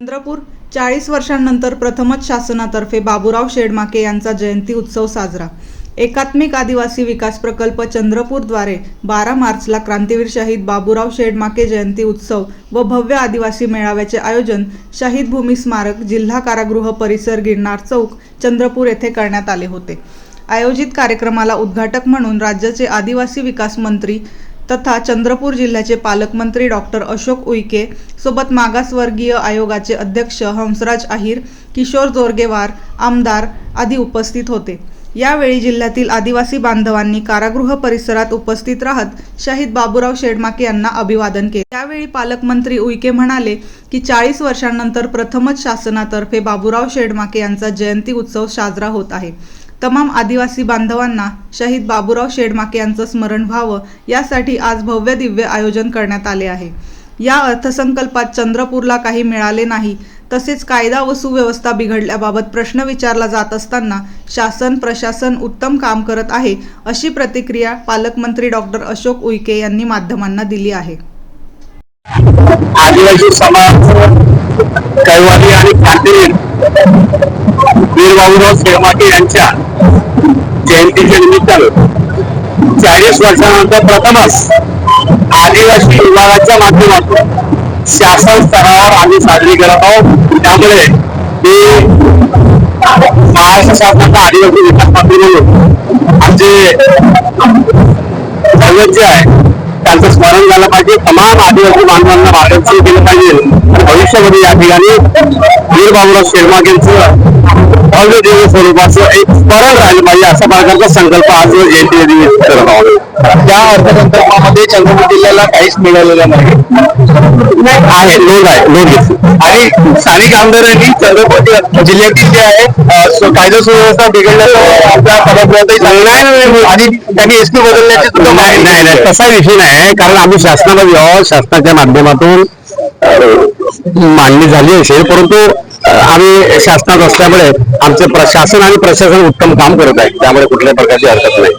चंद्रपूर चाळीस वर्षांनंतर प्रथमच शासनातर्फे बाबूराव शेडमाके यांचा जयंती उत्सव साजरा. एकात्मिक आदिवासी विकास प्रकल्प चंद्रपूरद्वारे बारा मार्चला क्रांतीवीर शहीद बाबूराव शेडमाके जयंती उत्सव व भव्य आदिवासी मेळाव्याचे आयोजन शहीद भूमी स्मारक जिल्हा कारागृह परिसर गिरणार चौक चंद्रपूर येथे करण्यात आले होते. आयोजित कार्यक्रमाला उद्घाटक म्हणून राज्याचे आदिवासी विकास मंत्री तथा चंद्रपूर जिल्ह्याचे पालकमंत्री डॉक्टर अशोक उईके सोबत मागासवर्गीय आयोगाचे अध्यक्ष हंसराज अहिर किशोर जोरगेवार आमदार आदी उपस्थित होते. यावेळी जिल्ह्यातील आदिवासी बांधवांनी कारागृह परिसरात उपस्थित राहत शहीद बाबूराव शेडमाके यांना अभिवादन केले. यावेळी पालकमंत्री उईके म्हणाले की चाळीस वर्षांनंतर प्रथमच शासनातर्फे बाबूराव शेडमाके यांचा जयंती उत्सव साजरा होत आहे. तमाम आदिवासी बांधवांना शहीद बाबूराव शेडमाके यांचं स्मरण व्हावं यासाठी आज भव्य दिव्य आयोजन करण्यात आले आहे. या अर्थसंकल्पात चंद्रपूरला काही मिळाले नाही तसेच कायदा व सुव्यवस्था बिघडल्याबाबत प्रश्न विचारला जात असताना शासन प्रशासन उत्तम काम करत आहे अशी प्रतिक्रिया पालकमंत्री डॉक्टर अशोक उईके यांनी माध्यमांना दिली आहे. आदिवासी समाज कैवारी आणि वीर बाबूराव शेळमाके यांच्या जयंतीच्या निमित्तानं चाळीस वर्षानंतर प्रथमच आदिवासी विभागाच्या माध्यमातून शासन स्तरावर आम्ही साजरी करत आहोत. त्यामुळे ते महाराष्ट्र शासनाचा आदिवासी विकास मंत्री म्हणून आमचे दैवत जे आहे त्यांचं स्मरण झालं पाहिजे. तमाम आदिवासी बांधवांना मार्गदर्शन केलं पाहिजे. आणि भविष्यामध्ये या ठिकाणी वीर बाबूराव शेरमागेंचं भव्य दिव्य स्वरूपाचं एक राहिलं पाहिजे अशा प्रकारचा संकल्प आज जयंती दिवशी करत आहोत. त्या अर्थसंकल्पामध्ये चंद्रपूर जिल्ह्याला काहीच मिळालेलं नाही. आहे नोंद आहे घेतली आणि स्थानिक आमदारांनी चंद्रपूर जिल्ह्यातील जे आहे कायदा सुव्यवस्था बिघडल्याचं आपल्या पदार्थातही सांगणार आणि त्यांनी एसपी बदलण्याची सुद्धा नाही नाही तसा विषय नाही कारण आम्ही आहोत शासनाच्या माध्यमातून मांडणी झाली असेल परंतु आम्ही शासनात असल्यामुळे आमचे प्रशासन आणि प्रशासन उत्तम काम करत आहे. त्यामुळे कुठल्याही प्रकारची हरकत नाही.